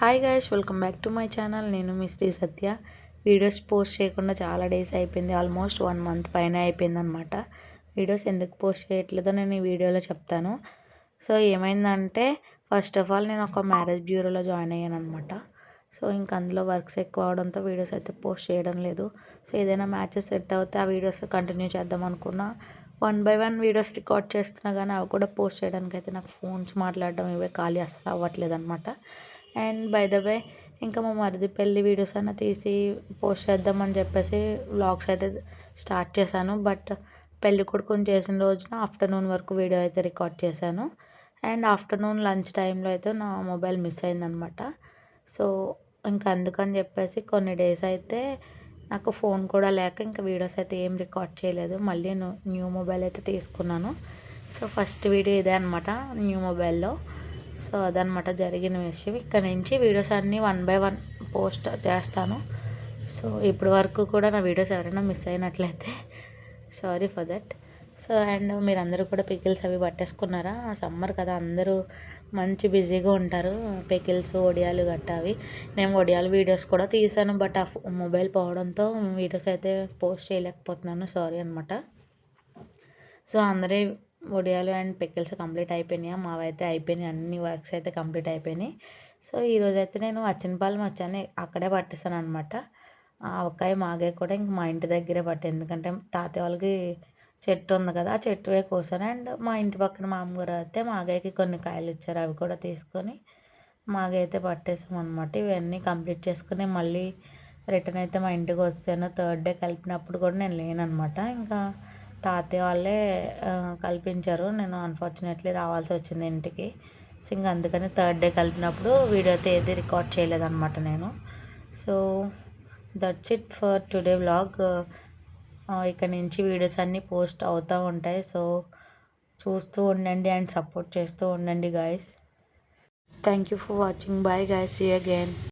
Hi guys welcome back to my channel నేను మీ Sri Satya. Videos post చేయకుండా చాలా డేస్ అయిపోయింది. ఆల్మోస్ట్ వన్ మంత్ పైన అయిపోయింది అనమాట వీడియోస్ ఎందుకు పోస్ట్ చేయట్లేదో నేను ఈ వీడియోలో చెప్తాను. సో ఏమైందంటే ఫస్ట్ ఆఫ్ ఆల్ నేను ఒక మ్యారేజ్ బ్యూరోలో జాయిన్ అయ్యాను అనమాట సో ఇంక అందులో వర్క్స్ ఎక్కువ అవడంతో వీడియోస్ అయితే పోస్ట్ చేయడం లేదు. సో ఏదైనా మ్యాచెస్ సెట్ అవుతే ఆ వీడియోస్ కంటిన్యూ చేద్దాం అనుకున్నా. One by one videos record చేస్తున్నా కానీ అవి కూడా పోస్ట్ చేయడానికి అయితే నాకు ఫోన్స్ మాట్లాడడం ఇవే ఖాళీ అసలు అవ్వట్లేదు అనమాట అండ్ బై ద వే ఇంకా మా మరిది పెళ్ళి వీడియోస్ అన్న తీసి పోస్ట్ చేద్దామని చెప్పేసి వ్లాగ్స్ అయితే స్టార్ట్ చేశాను. బట్ పెళ్ళి కొడుకుని చేసిన రోజున ఆఫ్టర్నూన్ వరకు వీడియో అయితే రికార్డ్ చేశాను. అండ్ ఆఫ్టర్నూన్ లంచ్ టైంలో అయితే నా మొబైల్ మిస్ అయిందనమాట. సో ఇంకా అందుకని చెప్పేసి కొన్ని డేస్ అయితే నాకు ఫోన్ కూడా లేక ఇంకా వీడియోస్ అయితే ఏం రికార్డ్ చేయలేదు. మళ్ళీ న్యూ మొబైల్ అయితే తీసుకున్నాను. సో ఫస్ట్ వీడియో ఇదే అనమాట న్యూ మొబైల్లో. సో అదనమాట జరిగిన విషయం. ఇక్కడ నుంచి వీడియోస్ అన్నీ వన్ బై వన్ పోస్ట్ చేస్తాను. సో ఇప్పటి వరకు కూడా నా వీడియోస్ ఎవరైనా మిస్ అయినట్లయితే sorry for that. So and మీరందరూ కూడా పికిల్స్ అవి పట్టేసుకున్నారా? సమ్మర్ కదా అందరూ మంచి బిజీగా ఉంటారు. పికిల్స్ ఒడియాలు గట్టా అవి నేను ఒడియాలు వీడియోస్ కూడా తీసాను బట్ ఆ మొబైల్ పోవడంతో వీడియోస్ అయితే పోస్ట్ చేయలేకపోతున్నాను. సారీ అనమాట సో అందరి ఒడియాలు అండ్ పిక్కిల్స్ కంప్లీట్ అయిపోయినాయి? మావైతే అయిపోయినాయి. అన్ని వర్క్స్ అయితే కంప్లీట్ అయిపోయినాయి. సో ఈరోజు అయితే నేను అచ్చనపాలెం వచ్చాను. అక్కడే పట్టేసాను అనమాట ఒక్కాయ మాగే కూడా ఇంక మా ఇంటి దగ్గరే పట్టే. ఎందుకంటే తాతయ్య వాళ్ళకి చెట్టు ఉంది కదా ఆ చెట్టువే కోసాను. అండ్ మా ఇంటి పక్కన మామగారు అయితే మాగాయకి కొన్ని కాయలు ఇచ్చారు. అవి కూడా తీసుకొని మాగైతే పట్టేసాం అనమాట ఇవన్నీ కంప్లీట్ చేసుకుని మళ్ళీ రిటర్న్ అయితే మా ఇంటికి వచ్చాను. థర్డ్ డే కలిపినప్పుడు కూడా నేను లేననమాట ఇంకా తాతయ్య వాళ్ళే కల్పించారు. నేను అన్ఫార్చునేట్లీ రావాల్సి వచ్చింది ఇంటికి. సో ఇంకా అందుకని థర్డ్ డే కలిపినప్పుడు వీడియో అయితే ఏది రికార్డ్ చేయలేదన్నమాట నేను. So that's it for today vlog ఇక్కడ నుంచి వీడియోస్ అన్నీ పోస్ట్ అవుతూ ఉంటాయి. సో చూస్తూ ఉండండి అండ్ సపోర్ట్ చేస్తూ ఉండండి guys thank you for watching bye guys see again